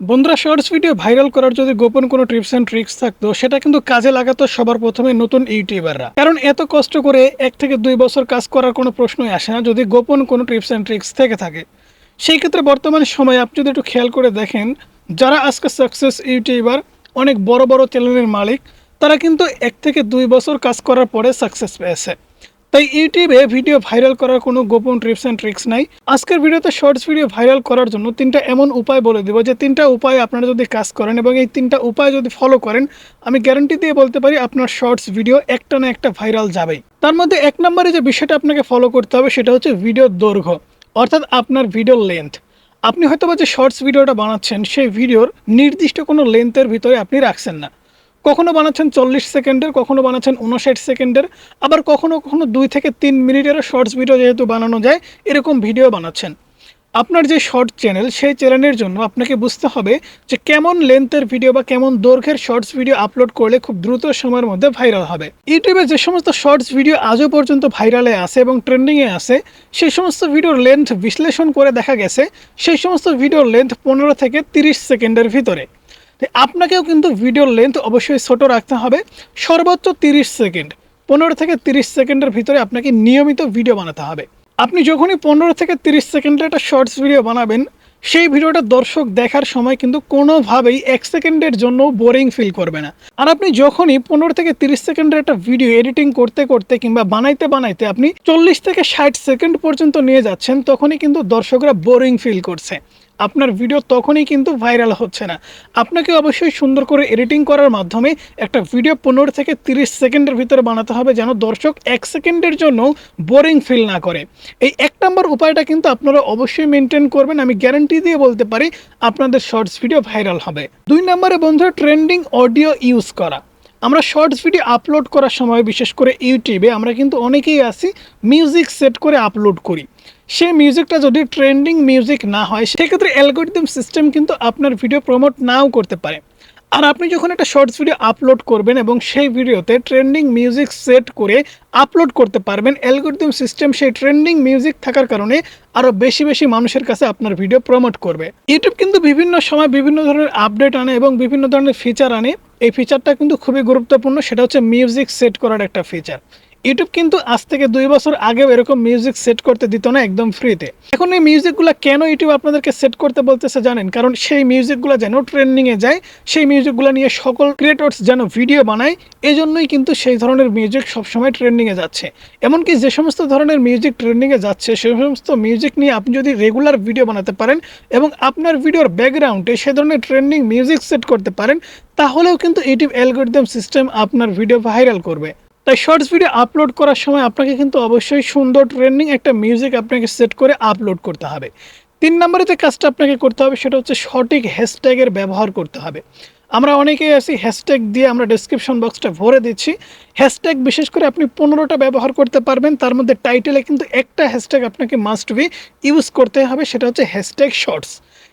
বন্ধুরা shorts video viral করার যদি গোপন কোনো টিপস অ্যান্ড ট্রিক্স থাকতো, সেটা কিন্তু কাজে লাগাতো সবার প্রথমে নতুন ইউটিউবাররা। কারণ এত কষ্ট করে এক থেকে দুই বছর কাজ করার কোনো প্রশ্নই আসে না যদি গোপন কোনো টিপস অ্যান্ড ট্রিক্স থেকে থাকে। সেই ক্ষেত্রে বর্তমান সময়ে আপনি যদি একটু খেয়াল করে দেখেন, যারা আজকে সাকসেস ইউটিউবার, অনেক বড় বড় চ্যানেলের মালিক, তারা কিন্তু এক থেকে দুই বছর কাজ করার পরে সাকসেস পেয়েছে। তাই ইউটিউবে ভিডিও ভাইরাল করার কোনো গোপন ট্রিপস অ্যান্ড ট্রিক্স নাই। আজকের ভিডিওতে শর্টস ভিডিও ভাইরাল করার জন্য তিনটা এমন উপায় বলে দেবো যে তিনটা উপায় আপনারা যদি কাজ করেন এবং এই তিনটা উপায় যদি ফলো করেন, আমি গ্যারান্টি দিয়ে বলতে পারি আপনার শর্টস ভিডিও একটা না একটা ভাইরাল যাবেই। তার মধ্যে এক নম্বরে যে বিষয়টা আপনাকে ফলো করতে হবে সেটা হচ্ছে ভিডিওর দৈর্ঘ্য, অর্থাৎ আপনার ভিডিওর লেন্থ আপনি হয়তো বা যে শর্টস ভিডিওটা বানাচ্ছেন, সেই ভিডিওর নির্দিষ্ট কোনো লেন্থের ভিতরে আপনি রাখছেন না। কখনো বানাচ্ছেন চল্লিশ সেকেন্ডের, কখনো বানাচ্ছেন উনষাট সেকেন্ডের, আবার কখনো কখনো দুই থেকে তিন মিনিটেরও শর্টস ভিডিও যেহেতু বানানো যায়, এরকম ভিডিও বানাচ্ছেন। আপনার যে শর্ট চ্যানেল সেই চ্যানেলের জন্য আপনাকে বুঝতে হবে যে কেমন লেন্থের ভিডিও বা কেমন দৈর্ঘ্যের শর্টস ভিডিও আপলোড করলে খুব দ্রুত সময়ের মধ্যে ভাইরাল হবে। ইউটিউবে যে সমস্ত শর্টস ভিডিও আজও পর্যন্ত ভাইরালে আছে এবং ট্রেন্ডিংয়ে আছে, সেই সমস্ত ভিডিওর লেন্থ বিশ্লেষণ করে দেখা গেছে, সেই সমস্ত ভিডিওর লেন্থ পনেরো থেকে তিরিশ সেকেন্ডের ভিতরে। আপনাকেও কিন্তু ভিডিওর লেন্থ অবশ্যই ছোট রাখতে হবে। সর্বোচ্চ তিরিশ সেকেন্ড পনেরো থেকে তিরিশ সেকেন্ডের ভিতরে আপনাকে নিয়মিত ভিডিও বানাতে হবে। আপনি যখনই পনেরো থেকে তিরিশ সেকেন্ডের একটা শর্টস ভিডিও বানাবেন, সেই ভিডিওটা দর্শক দেখার সময় কিন্তু কোনোভাবেই এক সেকেন্ডের জন্য বোরিং ফিল করবে না। আর আপনি যখনই পনেরো থেকে তিরিশ সেকেন্ডের একটা ভিডিও এডিটিং করতে করতে কিংবা বানাইতে বানাইতে আপনি চল্লিশ থেকে ষাট সেকেন্ড পর্যন্ত নিয়ে যাচ্ছেন, তখনই কিন্তু দর্শকরা বোরিং ফিল করছে। আপনার ভিডিও তখনই কিন্তু ভাইরাল হচ্ছে না। আপনাকে অবশ্যই সুন্দর করে এডিটিং করার মাধ্যমে একটা ভিডিও পনেরো থেকে তিরিশ সেকেন্ডের ভিতরে বানাতে হবে যেন দর্শক এক সেকেন্ডের জন্য বোরিং ফিল না করে। এই এক নম্বর উপায়টা কিন্তু আপনারা অবশ্যই মেনটেন করবেন, আমি গ্যারান্টি দিয়ে বলতে পারি আপনাদের শর্টস ভিডিও ভাইরাল হবে। দুই নম্বরে বন্ধুরা ট্রেন্ডিং অডিও ইউজ করা। আমরা শর্টস ভিডিও আপলোড করার সময় বিশেষ করে ইউটিউবে আমরা কিন্তু অনেকেই আছি মিউজিক সেট করে আপলোড করি। সেই মিউজিকটা যদি ট্রেন্ডিং মিউজিক না হয়, সেক্ষেত্রে অ্যালগোরিদম সিস্টেম কিন্তু আপনার ভিডিও প্রমোট নাও করতে পারে। আর আপনি যখন একটা শর্টস ভিডিও আপলোড করবেন এবং সেই ভিডিওতে ট্রেন্ডিং মিউজিক সেট করে আপলোড করতে পারবেন অ্যালগোরিদম সিস্টেম সেই ট্রেন্ডিং মিউজিক থাকার কারণে আরও বেশি বেশি মানুষের কাছে আপনার ভিডিও প্রমোট করবে। ইউটিউব কিন্তু বিভিন্ন সময় বিভিন্ন ধরনের আপডেট আনে এবং বিভিন্ন ধরনের ফিচার আনে। এই ফিচারটা কিন্তু খুবই গুরুত্বপূর্ণ, সেটা হচ্ছে মিউজিক সেট করার একটা ফিচার ইউটিউব কিন্তু আজ থেকে দুই বছর আগেও এরকম মিউজিক সেট করতে দিত না একদম ফ্রিতে এখন এই মিউজিকগুলো কেন ইউটিউব আপনাদেরকে সেট করতে বলতেছে জানেন? কারণ সেই মিউজিকগুলো যেন ট্রেন্ডিংয়ে যায়, সেই মিউজিকগুলো নিয়ে সকল ক্রিয়েটর্স যেন ভিডিও বানায় এই জন্যই কিন্তু সেই ধরনের মিউজিক সবসময় ট্রেন্ডিংয়ে যাচ্ছে। এমনকি যে সমস্ত ধরনের মিউজিক ট্রেন্ডিংয়ে যাচ্ছে সেই সমস্ত মিউজিক নিয়ে আপনি যদি রেগুলার ভিডিও বানাতে পারেন এবং আপনার ভিডিওর ব্যাকগ্রাউন্ডে সে ধরনের ট্রেন্ডিং মিউজিক সেট করতে পারেন, তাহলেও কিন্তু ইউটিউব অ্যালগোরিদম সিস্টেম আপনার ভিডিও ভাইরাল করবে। তাই শর্টস ভিডিও আপলোড করার সময় আপনাকে কিন্তু অবশ্যই সুন্দর ট্রেন্ডিং একটা মিউজিক আপনাকে সেট করে আপলোড করতে হবে। তিন নম্বরে যে কাজটা আপনাকে করতে হবে সেটা হচ্ছে সঠিক হ্যাশট্যাগের ব্যবহার করতে হবে। আমরা অনেকেই আছি হ্যাশট্যাগ দিয়ে আমরা ডেসক্রিপশন বক্সটা ভরে দিচ্ছি। হ্যাশট্যাগ বিশেষ করে আপনি পনেরোটা ব্যবহার করতে পারবেন, তার মধ্যে টাইটেলে কিন্তু একটা হ্যাশট্যাগ আপনাকে মাস্ট বি ইউজ করতে হবে, সেটা হচ্ছে হ্যাশট্যাগ শর্টস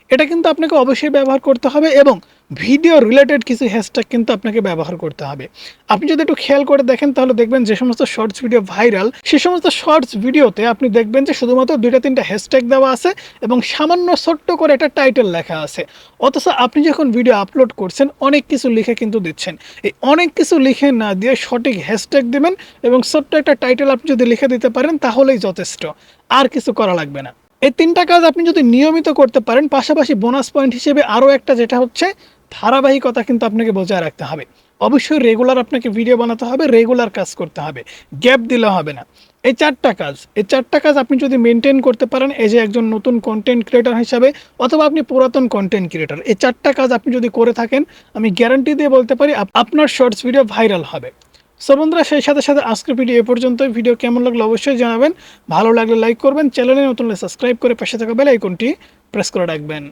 এটা কিন্তু আপনাকে অবশ্যই ব্যবহার করতে হবে এবং ভিডিও রিলেটেড কিছু হ্যাশট্যাগ কিন্তু আপনাকে ব্যবহার করতে হবে। আপনি যদি একটু খেয়াল করে দেখেন তাহলে দেখবেন যে সমস্ত শর্টস ভিডিও ভাইরাল সে সমস্ত শর্টস ভিডিওতে আপনি দেখবেন যে শুধুমাত্র দুইটা, তিনটা হ্যাশট্যাগ দেওয়া আছে এবং সামান্য ছোট্ট করে একটা টাইটেল লেখা আছে। অথচ আপনি যখন ভিডিও আপলোড করছেন, অনেক কিছু লিখে কিন্তু দিচ্ছেন। এই অনেক কিছু লিখে না দিয়ে সঠিক হ্যাশট্যাগ দেবেন এবং ছোট্ট একটা টাইটেল আপনি যদি লিখে দিতে পারেন, তাহলেই যথেষ্ট। আর কিছু করা লাগবে না। এই তিনটা কাজ আপনি যদি নিয়মিত করতে পারেন, পাশাপাশি বোনাস পয়েন্ট হিসেবে আরও একটা যেটা হচ্ছে, ধারাবাহিকতা কিন্তু আপনাকে বজায় রাখতে হবে। অবশ্যই রেগুলার আপনাকে ভিডিও বানাতে হবে রেগুলার কাজ করতে হবে। গ্যাপ দিলে হবে না। এই চারটা কাজ, এই চারটা কাজ আপনি যদি মেনটেন করতে পারেন, এই যে একজন নতুন কন্টেন্ট ক্রিয়েটার হিসাবে, অথবা আপনি পুরাতন কন্টেন্ট ক্রিয়েটার এই চারটা কাজ আপনি যদি করে থাকেন, আমি গ্যারান্টি দিয়ে বলতে পারি, আপ- আপনার শর্টস ভিডিও ভাইরাল হবে। সো বন্ধুরা, সেই সাথে সাথে আজকের ভিডিও এ পর্যন্তই। ভিডিও কেমন লাগল অবশ্যই জানাবেন। ভালো লাগলে লাইক করবেন। চ্যানেলে নতুন সাবস্ক্রাইব করে পাশে থাকা বেল আইকনটি প্রেস করে রাখবেন।